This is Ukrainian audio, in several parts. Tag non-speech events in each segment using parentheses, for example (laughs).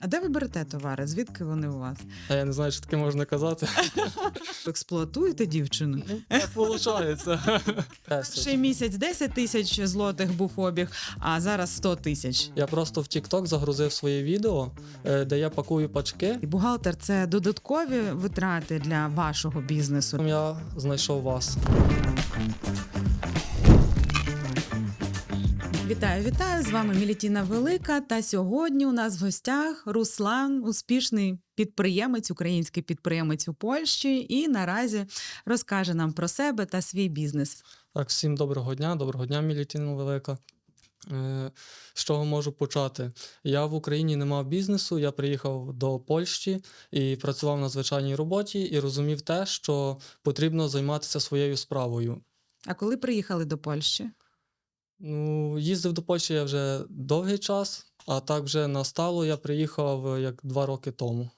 А де ви берете товари? Звідки вони у вас? А я не знаю, що таке можна казати. (laughs) Експлуатуєте дівчину? Так виходить. (laughs) Перший місяць 10 тисяч злотих був обіг, а зараз 100 тисяч. Я просто в TikTok загрузив своє відео, е, де я пакую пачки. І бухгалтер це додаткові витрати для вашого бізнесу. Я знайшов вас. Вітаю, вітаю! З вами Мілітіна Велика. Та сьогодні у нас в гостях Руслан, успішний підприємець, український підприємець у Польщі, і наразі розкаже нам про себе та свій бізнес. Так, всім доброго дня, доброго дня, Мілітіна Велика. Е, З чого можу почати? Я в Україні не мав бізнесу, я приїхав до Польщі і працював на звичайній роботі і розумів те, що потрібно займатися своєю справою. А коли приїхали до Польщі? Ну, їздив до Польщі я вже довгий час, а так вже настало, я приїхав е, як два роки тому.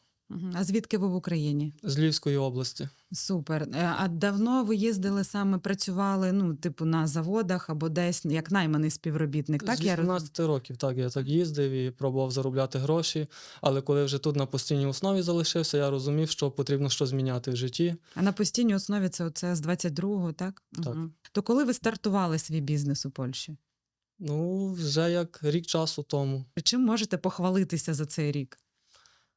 А звідки ви в Україні? з Львівської області. Супер. Е, А давно ви їздили саме, працювали, ну, типу, на заводах або десь як найманий співробітник? Так з я років, так, я так їздив і пробував заробляти гроші. Але коли вже тут на постійній основі залишився, я розумів, що потрібно щось зміняти в житті. А на постійній основі це оце з 22-го, так? Так. Мгм. То коли ви стартували свій бізнес у Польщі? Ну, вже як рік часу тому. Чим можете похвалитися за цей рік?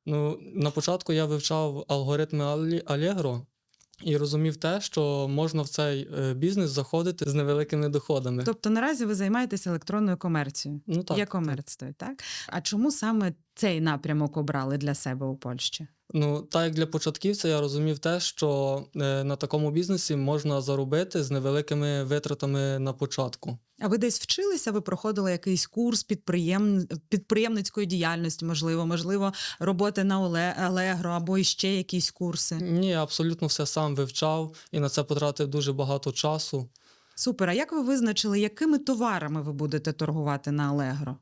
Ну, на початку я вивчав алгоритми Алі- Allegro і розумів те, що можна в цей е, бізнес заходити з невеликими доходами. Тобто наразі ви займаєтеся електронною комерцією. ну, так, Є так. комерцією, так? А чому саме цей напрямок обрали для себе у Польщі? Ну, так як для початківця я розумів те, що е, на такому бізнесі можна заробити з невеликими витратами на початку. А ви десь вчилися? Ви проходили якийсь курс підприєм... підприємницької діяльності, можливо, можливо, роботи на Оле- Allegro або іще якісь курси. Ні, абсолютно все сам вивчав і на це потратив дуже багато часу. Супер. А як ви визначили, якими товарами ви будете торгувати на Allegro?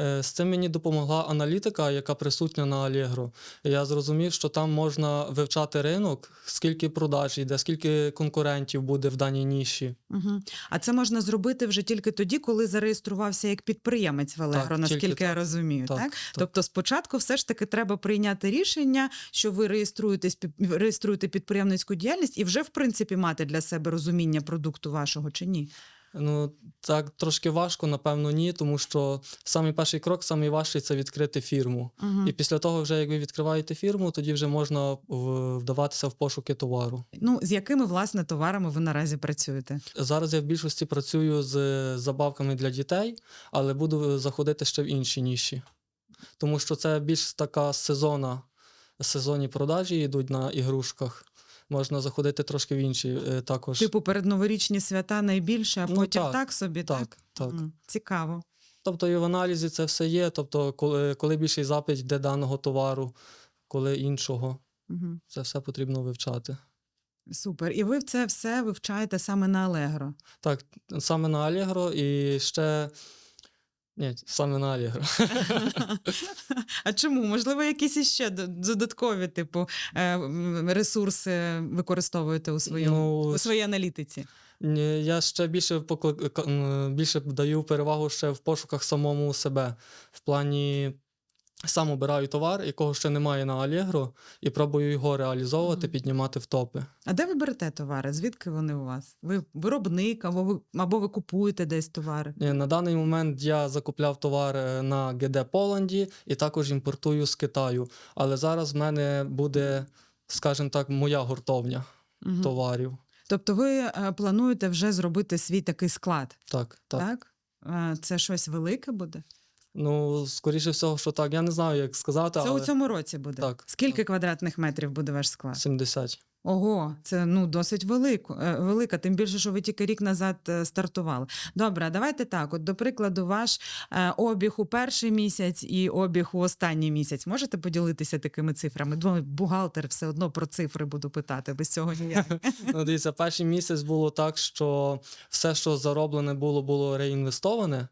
Е, З цим мені допомогла аналітика, яка присутня на Allegro. Я зрозумів, що там можна вивчати ринок, скільки продаж йде, скільки конкурентів буде в даній ніші. Угу. А це можна зробити вже тільки тоді, коли зареєструвався як підприємець в Allegro, Так, наскільки тільки я так. розумію. Так, Так, так. Тобто, спочатку все ж таки треба прийняти рішення, що ви реєструєтесь реєструєте підприємницьку діяльність і вже в принципі мати для себе розуміння продукту вашого чи ні. Ну, так трошки важко, напевно, ні, тому що самий перший крок, самий важчий це відкрити фірму. Угу. І після того, вже як ви відкриваєте фірму, тоді вже можна вдаватися в пошуки товару. Ну з якими власне товарами ви наразі працюєте? Зараз я в більшості працюю з забавками для дітей, але буду заходити ще в інші ніші. Тому що це більш така сезона, сезонні продажі йдуть на ігрушках. Можна заходити трошки в інші е, також. Типу передноворічні свята найбільше, а Ну, потім так, так, собі, так? так, так. Мгм. Цікаво. Тобто і в аналізі це все є. Тобто, коли, коли більший запит йде даного товару, коли іншого, Угу. це все потрібно вивчати. Супер. І ви це все вивчаєте саме на Allegro. Так, саме на Allegro і ще. Ні, саме на Алігро. (laughs) А чому? Можливо, якісь іще додаткові, типу, е, ресурси використовуєте у, своєму, у Ну, своїй аналітиці? Я ще більше покли- більше даю перевагу ще в пошуках самому себе. В плані сам обираю товар, якого ще немає на Allegro, і пробую його реалізовувати, піднімати в топи. А де ви берете товари? Звідки вони у вас? Ви виробник, або ви, або ви купуєте десь товари? Е, На даний момент я закупляв товар на ГД Поланді і також імпортую з Китаю. Але зараз в мене буде, скажімо так, моя гуртовня Мгм. товарів. Тобто ви е, плануєте вже зробити свій такий склад, Так, так. так? Е, Це щось велике буде? Ну, скоріше всього, що так. Я не знаю, як сказати, Це але у цьому році буде. Так, Скільки так. квадратних метрів буде ваш склад? 70. Ого, це ну досить велико, е, велика, тим більше, що ви тільки рік назад е, стартували. Добре, давайте так. От, до прикладу, ваш е, обіг у перший місяць і обіг у останній місяць. Можете поділитися такими цифрами? Думаю, бухгалтер все одно про цифри буду питати, без цього ніяк. (laughs) Ну, дивіться, перший місяць було так, що все, що зароблене було, було реінвестоване.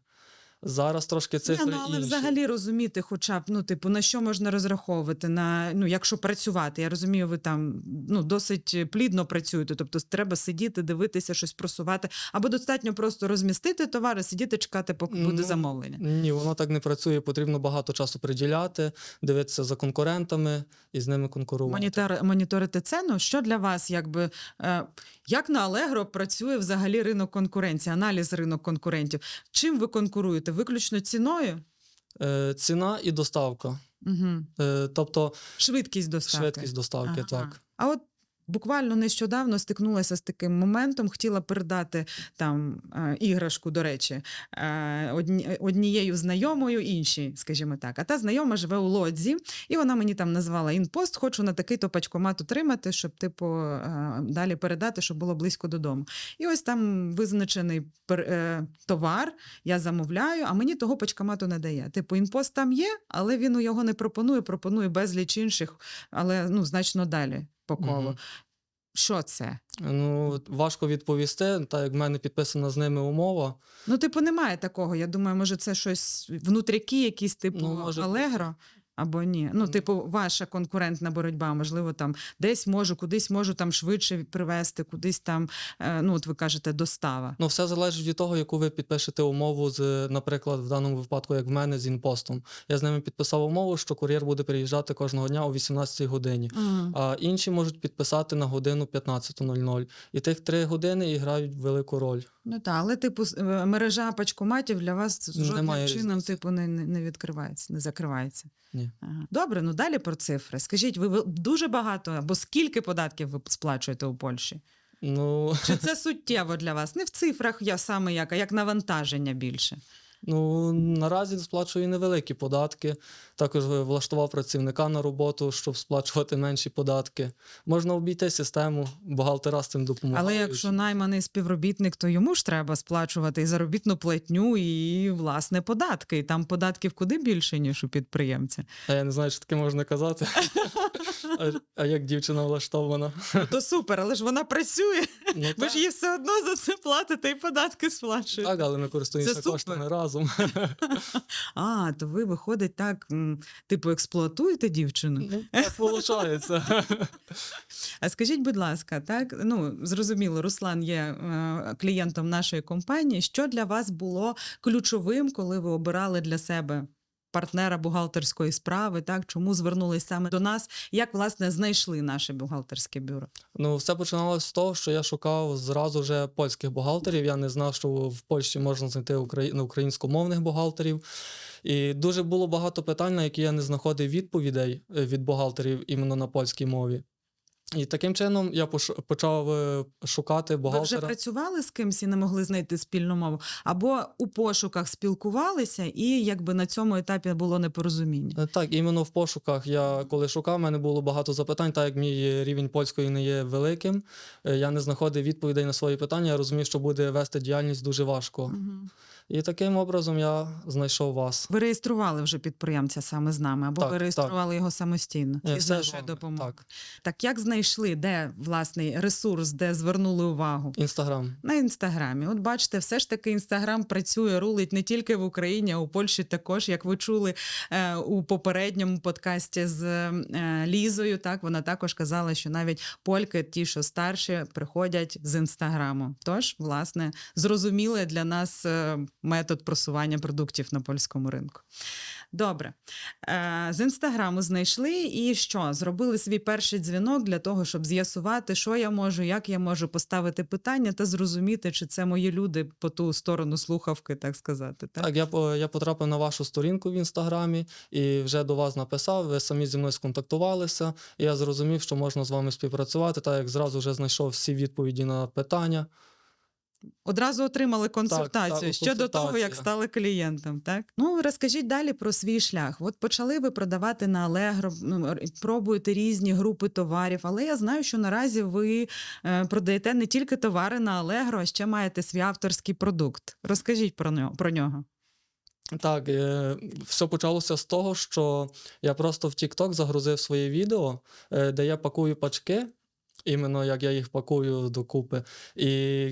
Зараз трошки цифри ну, але інші. взагалі розуміти, хоча б ну, типу, на що можна розраховувати, на ну, якщо працювати. Я розумію, ви там ну, досить плідно працюєте, тобто треба сидіти, дивитися, щось просувати, або достатньо просто розмістити товари, сидіти, чекати, поки буде Ну, замовлення. Ні, воно так не працює. Потрібно багато часу приділяти, дивитися за конкурентами і з ними конкурувати. Монітор, моніторити ціну. Що для вас, якби е, як на Allegro працює взагалі ринок конкуренції, аналіз ринок конкурентів? Чим ви конкуруєте? Виключно ціною? Е, ціна і доставка. Угу. Е, тобто Швидкість доставки. швидкість доставки, Ага. так. А от буквально нещодавно стикнулася з таким моментом, хотіла передати там е, іграшку, до речі, е, однією знайомою іншій, скажімо так. А та знайома живе у Лодзі, і вона мені там назвала інпост, хочу на такий-то пачкомат отримати, щоб, типу, е, далі передати, щоб було близько додому. І ось там визначений товар, я замовляю, а мені того пачкомату не дає. Типу, інпост там є, але він його не пропонує, пропонує безліч інших, але ну, значно далі по колу. Мгм. Що це? Ну, важко відповісти, так як в мене підписана з ними умова. Ну, типу, немає такого. Я думаю, може, це щось внутряки, якісь, типу, Ну, може Allegro, або ні. Ну, типу, ваша конкурентна боротьба, можливо, там десь можу, кудись можу там швидше привезти, кудись там, е, ну, от ви кажете, достава. Ну, все залежить від того, яку ви підпишете умову з, наприклад, в даному випадку, як в мене, з інпостом. Я з ними підписав умову, що кур'єр буде приїжджати кожного дня о 18 годині. Мгм. А інші можуть підписати на годину 15.00. І тих три години і грають велику роль. Ну так, але типу е, мережа пачкоматів для вас жодним Немає чином різниці. типу не не відкривається, не закривається. Ні. Ага. Добре, ну далі про цифри. Скажіть, ви ви дуже багато або скільки податків ви сплачуєте у Польщі? Ну, Чи це суттєво для вас? Не в цифрах, я саме як, а як навантаження більше. Ну наразі сплачую невеликі податки. Також влаштував працівника на роботу, щоб сплачувати менші податки. Можна обійти систему, бухгалтера з цим допомагають. Але якщо найманий співробітник, то йому ж треба сплачувати і заробітну платню, і власне податки. І там податків куди більше, ніж у підприємця. А я не знаю, чи таке можна казати. (laughs) а, а як дівчина влаштована? То супер, але ж вона працює. Ну, Ви ж їй все одно за це платите і податки сплачуєте. Так, але ми користуємося коштами разом. (laughs) А, то ви виходить так, типу, експлуатуєте дівчину. Ну, (laughs) так виходить. А скажіть, будь ласка, так ну зрозуміло, Руслан є е, клієнтом нашої компанії. Що для вас було ключовим, коли ви обирали для себе? Партнера бухгалтерської справи, так чому звернулись саме до нас? Як власне знайшли наше бухгалтерське бюро? Ну, все починалося з того, що я шукав зразу вже польських бухгалтерів. Я не знав, що в Польщі можна знайти ну, українськомовних бухгалтерів. І дуже було багато питань, на які я не знаходив відповідей е, від бухгалтерів іменно на польській мові. І таким чином я почав е, шукати Ви вже працювали з кимсь і не могли знайти спільну мову, або у пошуках спілкувалися, і якби на цьому етапі було непорозуміння. Е, Так, іменно в пошуках я коли шукав, в мене було багато запитань, так як мій рівень польської не є великим. е, Я не знаходив відповідей на свої питання. Я розумів, що буде вести діяльність дуже важко. Мгм. І таким образом я знайшов вас. Ви реєстрували вже підприємця саме з нами, або Так, ви реєстрували його самостійно Ні, і з нашою допомогою. Так, Так як знайшли, де власний ресурс, де звернули увагу? інстаграм. На інстаграмі. От бачите, все ж таки інстаграм працює, рулить не тільки в Україні, а у Польщі також. Як ви чули е, у попередньому подкасті з е, Лізою, так вона також казала, що навіть польки, ті, що старші, приходять з інстаграму. Тож, власне, зрозумілий для нас е, метод просування продуктів на польському ринку. Добре. Е, З інстаграму знайшли і що? Зробили свій перший дзвінок для того, щоб з'ясувати, що я можу, як я можу поставити питання та зрозуміти, чи це мої люди по ту сторону слухавки, так сказати. Так? Так, я, я потрапив на вашу сторінку в інстаграмі і вже до вас написав. Ви самі зі мною сконтактувалися. І я зрозумів, що можна з вами співпрацювати, так як зразу вже знайшов всі відповіді на питання. Одразу отримали консультацію так, ще до того, як стали клієнтом. Так ну розкажіть далі про свій шлях. От почали ви продавати на Allegro, ну, пробуєте різні групи товарів, але я знаю, що наразі ви е, продаєте не тільки товари на Allegro, а ще маєте свій авторський продукт. Розкажіть про нього. Про нього. Так, е, все почалося з того, що я просто в TikTok загрузив своє відео, е, де я пакую пачки. Іменно як я їх пакую докупи. І,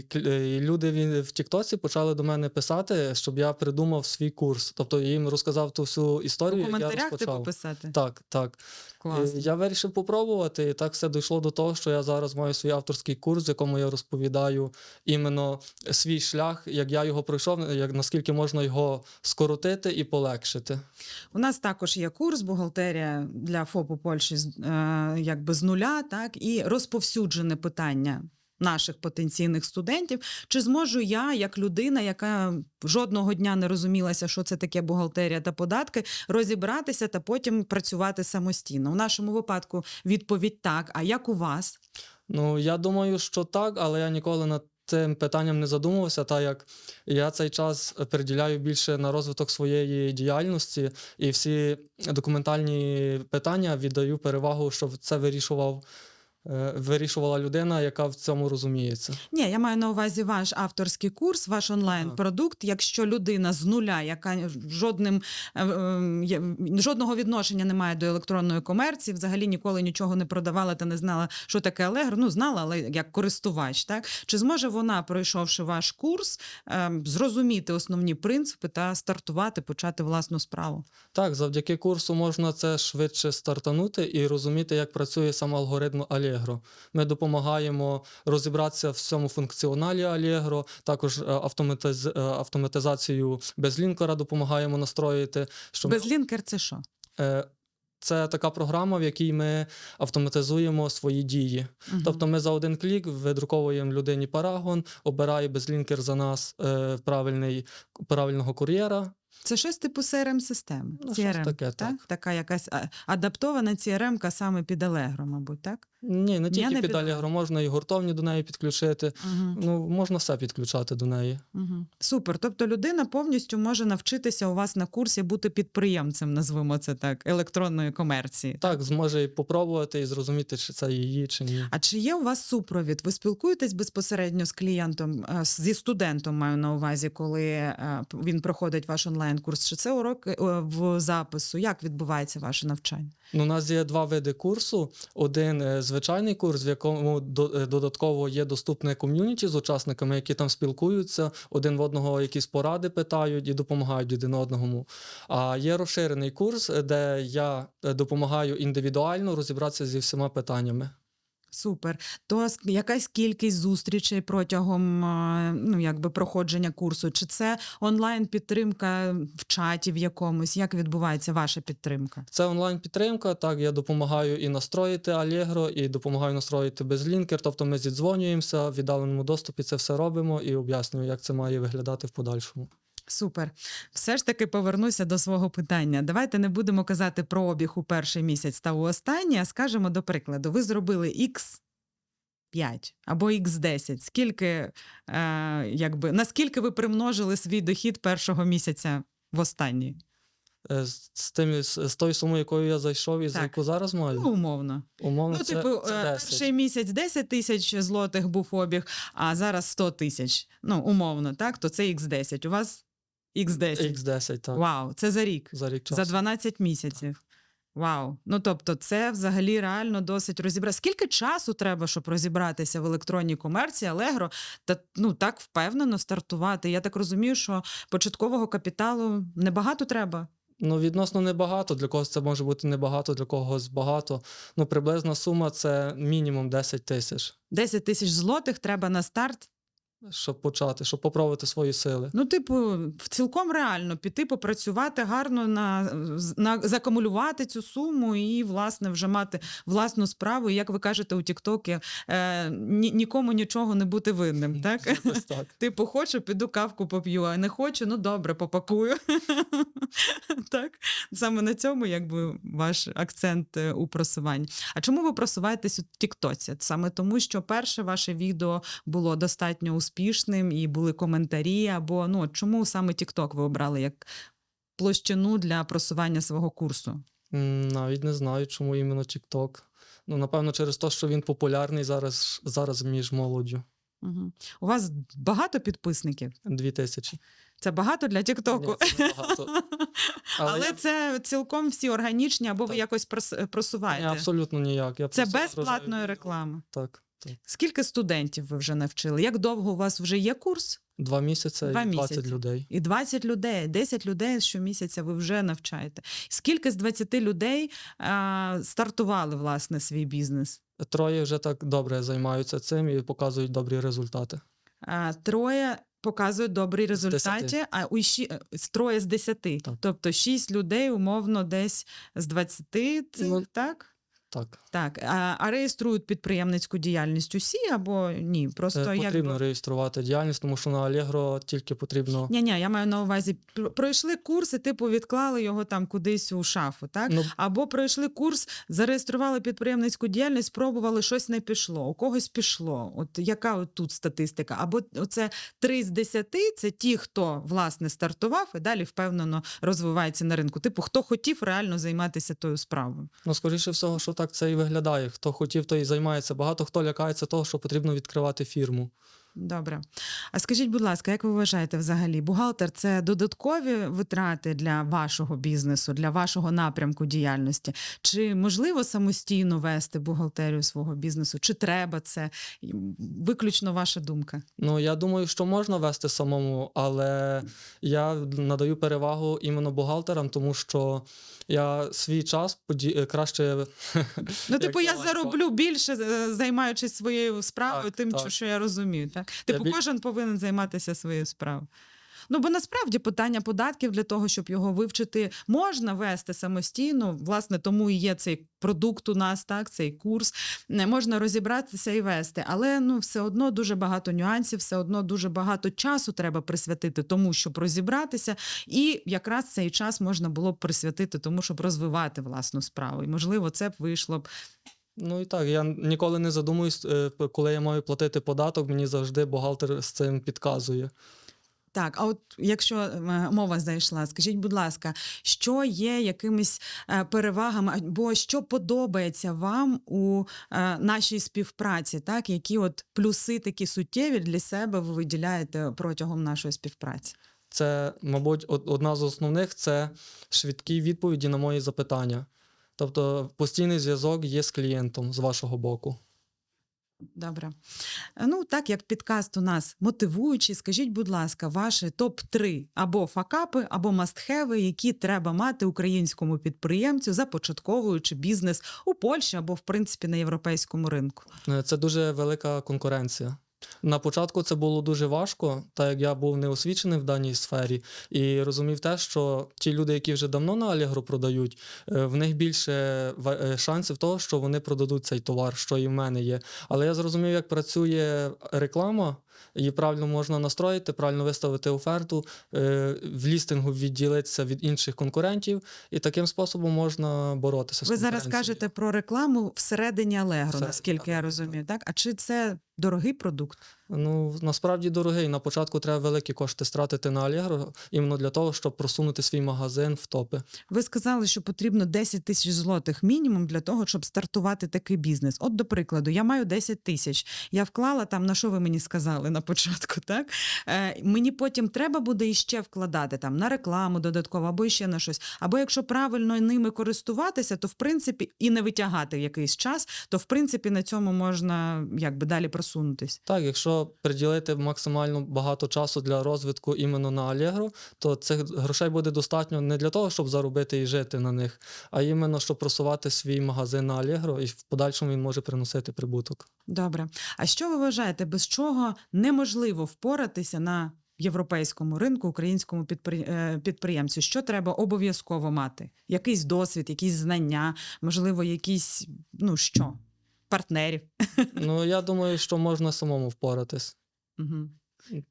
кл- і люди в, Тіктоці почали до мене писати, щоб я придумав свій курс. Тобто я їм розказав ту всю історію, я коментарях розпочав. типу писати? Так, так. Класно. І Я вирішив попробувати, і так все дійшло до того, що я зараз маю свій авторський курс, в якому я розповідаю іменно свій шлях, як я його пройшов, як наскільки можна його скоротити і полегшити. У нас також є курс бухгалтерія для ФОПу Польщі е, якби з нуля, так і розповсюджене питання. Наших потенційних студентів, чи зможу я, як людина, яка жодного дня не розумілася, що це таке бухгалтерія та податки, розібратися та потім працювати самостійно? У нашому випадку відповідь так. А як у вас? Ну, я думаю, що так, але я ніколи над тим питанням не задумувався, так як я цей час приділяю більше на розвиток своєї діяльності, і всі документальні питання віддаю перевагу, щоб це вирішував. Е, Вирішувала людина, яка в цьому розуміється. Ні, я маю на увазі ваш авторський курс, ваш онлайн-продукт. Якщо людина з нуля, яка жодним е, е, жодного відношення не має до електронної комерції, взагалі ніколи нічого не продавала та не знала, що таке Allegro, ну знала, але як користувач, так чи зможе вона, пройшовши ваш курс, зрозуміти основні принципи та стартувати, почати власну справу? Так, завдяки курсу можна це швидше стартанути і розуміти, як працює сам алгоритм Allegro. Ми допомагаємо розібратися в цьому функціоналі Allegro, також е, автоматиз... е, автоматизацію без лінкера допомагаємо настроїти. Щоб... Безлінкер це що? Е, Це така програма, в якій ми автоматизуємо свої дії. Мгм. Тобто ми за один клік видруковуємо людині парагон, обирає безлінкер за нас е, правильний, правильного кур'єра. Це щось типу crm системи Ну, щось таке, так. Така якась адаптована CRM-ка саме під Allegro, мабуть, так? Ні, не тільки не піду. Allegro, можна і гуртовні до неї підключити. Угу. Ну, можна все підключати до неї. Угу. Супер. Тобто людина повністю може навчитися у вас на курсі бути підприємцем, назвемо це так, електронної комерції. Так, зможе і попробувати і зрозуміти, чи це її, чи ні. А чи є у вас супровід? Ви спілкуєтесь безпосередньо з клієнтом, е, зі студентом маю на увазі, коли е, він проходить ваш онлайн-курс? Чи це урок е, в запису? Як відбувається ваше навчання? Ну, у нас є два види курсу: один е, звичайний курс, в якому е, додатково є доступне ком'юніті з учасниками, які там спілкуються, один в одного якісь поради питають і допомагають один одному. А є розширений курс, де я е, допомагаю індивідуально розібратися зі всіма питаннями. Супер. То якась кількість зустрічей протягом ну, якби проходження курсу? Чи це онлайн-підтримка в чаті в якомусь? Як відбувається ваша підтримка? Це онлайн-підтримка. Так, я допомагаю і настроїти Allegro, і допомагаю настроїти безлінкер. Тобто ми зідзвонюємося, в віддаленому доступі це все робимо і об'яснюю, як це має виглядати в подальшому. Супер. Все ж таки повернуся до свого питання. Давайте не будемо казати про обіг у перший місяць та у останній, а скажемо до прикладу, ви зробили X. 5 або X10. Скільки, е, якби, наскільки ви примножили свій дохід першого місяця в останній? Е, З, тим, з, тою сумою, якою я зайшов і за яку зараз маю, Ну, умовно. умовно, Ну, це, типу, це е, 10. перший місяць 10 тисяч злотих був обіг, а зараз 100 тисяч. Ну, умовно, так? То це X10. У вас X10. X10, так. Вау, це за рік. За рік часу. За 12 місяців. Вау. Ну тобто, це взагалі реально досить розібрати. Скільки часу треба, щоб розібратися в електронній комерції, Allegro, та ну так впевнено стартувати? Я так розумію, що початкового капіталу небагато треба. Ну, відносно небагато. Для когось це може бути небагато, для когось багато. Ну, приблизна сума це мінімум 10 тисяч, 10 тисяч злотих треба на старт. Щоб почати, щоб попробувати свої сили. Ну, типу, цілком реально піти попрацювати гарно на, на закумулювати цю суму і, власне, вже мати власну справу. І, як ви кажете у Тіктокі, е, ні, нікому нічого не бути винним. Так? Так. (laughs) Типу, хочу, піду кавку поп'ю, а не хочу, ну добре, попакую. (laughs) так? Саме на цьому якби ваш акцент е, у просуванні. А чому ви просуваєтесь у Тіктоці? Саме тому, що перше ваше відео було достатньо успішним і були коментарі, або ну чому саме Тікток ви обрали як площину для просування свого курсу? Навіть не знаю, чому іменно TikTok. Ну, напевно, через те, що він популярний зараз, зараз між молоддю. Угу. У вас багато підписників? Дві тисячі. Це багато для Тіктоку. (laughs) Але, Але я- це цілком всі органічні, або ви якось просуваєте. Ні, абсолютно ніяк. Я Це безплатної вражаю- реклами. Так, так. Скільки студентів ви вже навчили? Як довго у вас вже є курс? Два місяці Два і 20 місяці. людей. І 20 людей, 10 людей щомісяця ви вже навчаєте. Скільки з 20 людей а, стартували власне свій бізнес? Троє вже так добре займаються цим і показують добрі результати. А, троє показують добрі результати, а у щі... е, троє з 10. Так. Тобто 6 людей, умовно, десь з 20 цих, Ну, так? Так. Так, а, а реєструють підприємницьку діяльність усі або ні? Просто Е, як Потрібно реєструвати діяльність, тому що на Allegro тільки потрібно. ні, ні, я маю на увазі, пройшли курс, і типу відклали його там кудись у шафу, так? Ну, Або пройшли курс, зареєстрували підприємницьку діяльність, спробували, щось не пішло, у когось пішло. От яка от тут статистика? Або оце 3 з 10 – це ті, хто власне стартував і далі впевнено розвивається на ринку. Типу, хто хотів реально займатися тою справою. ну, скоріше всього, що так це і виглядає. Хто хотів, той і займається. Багато хто лякається того, що потрібно відкривати фірму. Добре. А скажіть, будь ласка, як ви вважаєте взагалі, бухгалтер це додаткові витрати для вашого бізнесу, для вашого напрямку діяльності? Чи можливо самостійно вести бухгалтерію свого бізнесу? Чи треба це? Виключно ваша думка. Ну, я думаю, що можна вести самому, але я надаю перевагу іменно бухгалтерам, тому що я свій час поді... краще. Ну, типу, я (laughs) зароблю більше, е, займаючись своєю справою, Так, тим, так. що я розумію. Так? Типу, кожен повинен займатися своєю справою. Ну, бо насправді питання податків для того, щоб його вивчити, можна вести самостійно. Власне, тому і є цей продукт у нас, так, цей курс. Не можна розібратися і вести. Але ну, все одно дуже багато нюансів, все одно дуже багато часу треба присвятити тому, щоб розібратися. І якраз цей час можна було б присвятити тому, щоб розвивати власну справу. І можливо, це б вийшло б Ну і так, я ніколи не задумуюсь, е, коли я маю платити податок, мені завжди бухгалтер з цим підказує. Так, а от якщо е, мова зайшла, скажіть, будь ласка, що є якимись е, перевагами, або що подобається вам у нашій співпраці, так? Які от плюси такі суттєві для себе ви виділяєте протягом нашої співпраці? Це, мабуть, одна з основних це швидкі відповіді на мої запитання. Тобто постійний зв'язок є з клієнтом з вашого боку. Добре. Ну, так як підкаст у нас мотивуючий, скажіть, будь ласка, ваші топ-3 або факапи, або мастхеви, які треба мати українському підприємцю, започатковуючи бізнес у Польщі або, в принципі, на європейському ринку. Е, Це дуже велика конкуренція. На початку це було дуже важко, так як я був неосвічений в даній сфері, і розумів те, що ті люди, які вже давно на Allegro продають, е, в них більше е, шансів того, що вони продадуть цей товар, що і в мене є. Але я зрозумів, як працює реклама. Її правильно можна настроїти, правильно виставити оферту, е, в лістингу відділитися від інших конкурентів, і таким способом можна боротися з Ви зараз кажете про рекламу всередині Allegro, Все, наскільки я так, розумію, так? А чи це дорогий продукт? Ну, насправді дорогий. На початку треба великі кошти стратити на Allegro, іменно для того, щоб просунути свій магазин в топи. Ви сказали, що потрібно 10 тисяч злотих мінімум для того, щоб стартувати такий бізнес. От, до прикладу, я маю 10 тисяч. Я вклала там, на що ви мені сказали на початку, (laughs) так? Е, мені потім треба буде іще вкладати там на рекламу додатково, або іще на щось. Або якщо правильно ними користуватися, то в принципі і не витягати якийсь час, то в принципі на цьому можна якби далі просунутись. Так, якщо приділити максимально багато часу для розвитку іменно на Allegro, то цих грошей буде достатньо не для того, щоб заробити і жити на них, а іменно щоб просувати свій магазин на Allegro, і в подальшому він може приносити прибуток. Добре. А що ви вважаєте, без чого неможливо впоратися на європейському ринку українському е, підприємцю? Що треба обов'язково мати? Якийсь досвід, якісь знання, можливо, якісь ну що? Партнерів. Ну я думаю, що можна самому впоратись. Угу.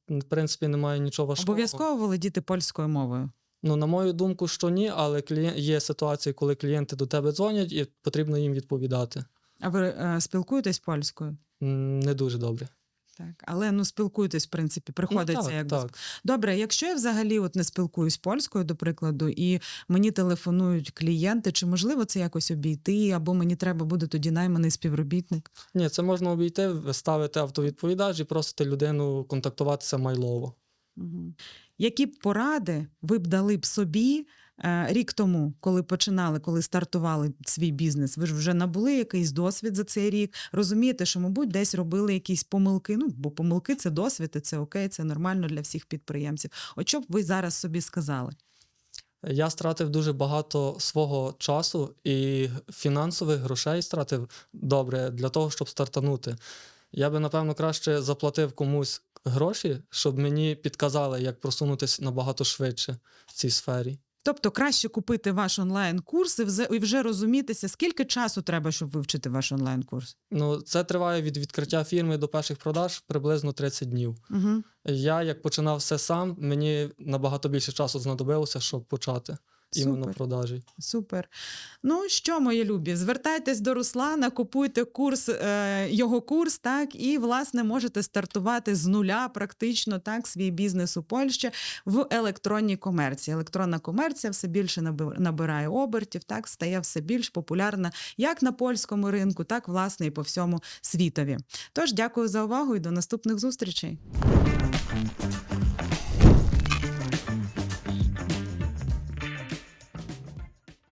В принципі, немає нічого важкого. Обов'язково володіти польською мовою. Ну, на мою думку, що ні, але клієн... є ситуації, коли клієнти до тебе дзвонять, і потрібно їм відповідати. А ви е, спілкуєтесь польською? Не дуже добре. Так, але ну спілкуйтесь, в принципі, приходиться ну, так, якби. так. Добре, якщо я взагалі от не спілкуюсь польською, до прикладу, і мені телефонують клієнти, чи можливо це якось обійти, або мені треба буде тоді найманий співробітник? Ні, це можна обійти, ставити автовідповідач і просити людину контактуватися майлово. Угу. Які б поради ви б дали б собі рік тому, коли починали, коли стартували свій бізнес? Ви ж вже набули якийсь досвід за цей рік. Розумієте, що, мабуть, десь робили якісь помилки. Ну, бо помилки це досвід, і це окей, це нормально для всіх підприємців. От що б ви зараз собі сказали? Я стратив дуже багато свого часу і фінансових грошей стратив добре для того, щоб стартанути. Я би, напевно, краще заплатив комусь гроші, щоб мені підказали, як просунутися набагато швидше в цій сфері. Тобто краще купити ваш онлайн-курс і вже розумітися, скільки часу треба, щоб вивчити ваш онлайн-курс. Ну, це триває від відкриття фірми до перших продаж приблизно 30 днів. Угу. Я, як починав все сам, мені набагато більше часу знадобилося, щоб почати іменно Супер. продажі. Супер. Ну що, мої любі, звертайтесь до Руслана, купуйте курс, е, його курс, так, і власне можете стартувати з нуля, практично так, свій бізнес у Польщі в електронній комерції. Електронна комерція все більше набирає обертів, так, стає все більш популярна як на польському ринку, так власне і по всьому світові. Тож дякую за увагу і до наступних зустрічей.